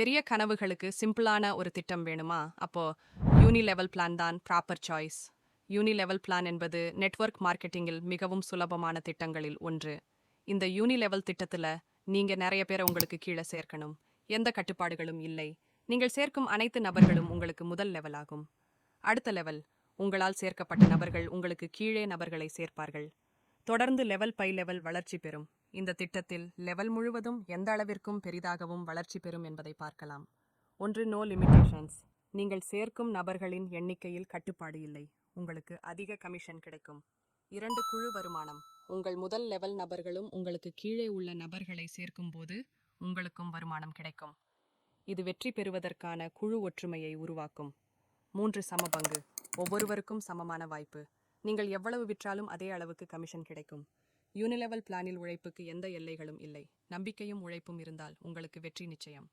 பெரிய கனவுகளுக்கு சிம்பிளான ஒரு திட்டம் வேணுமா? அப்போ யூனி லெவல் பிளான் தான் proper choice. Uni level plan என்பது நெட்வொர்க் மார்க்கெட்டிங்கில் மிகவும் சுலபமான திட்டங்களில் ஒன்று. இந்த யூனி லெவல் திட்டத்துல நீங்க நிறைய பேரை உங்களுக்கு கீழே சேர்க்கணும். எந்த கட்டுப்பாடுகளும் இல்லை. நீங்கள் சேர்க்கும் அனைத்து நபர்களும் உங்களுக்கு முதல் லெவல் ஆகும். அடுத்த லெவல் உங்களால் சேர்க்கப்பட்ட நபர்கள் உங்களுக்கு கீழே நபர்களை சேர்ப்பார்கள். தொடர்ந்து லெவல் பை லெவல் வளர்ச்சி பெறும். இந்த திட்டத்தில் லெவல் முழுவதும் எந்த அளவிற்கும் பெரிதாகவும் வளர்ச்சி பெறும் என்பதை பார்க்கலாம். ஒன்று நோ லிமிடேஷன்ஸ் நீங்கள் சேர்க்கும் நபர்களின் எண்ணிக்கையில் கட்டுப்பாடு இல்லை. உங்களுக்கு அதிக கமிஷன் கிடைக்கும். இரண்டு குழு வருமானம். உங்கள் முதல் லெவல் நபர்களும் உங்களுக்கு கீழே உள்ள நபர்களை சேர்க்கும் போது உங்களுக்கும் வருமானம் கிடைக்கும். இது வெற்றி பெறுவதற்கான குழு ஒற்றுமையை உருவாக்கும். மூன்று சம பங்கு. ஒவ்வொருவருக்கும் சமமான வாய்ப்பு. நீங்கள் எவ்வளவு விற்றாலும் அதே அளவுக்கு கமிஷன் கிடைக்கும். யூனிலெவல் பிளானில் உழைப்புக்கு எந்த எல்லைகளும் இல்லை. நம்பிக்கையும் உழைப்பும் இருந்தால் உங்களுக்கு வெற்றி நிச்சயம்.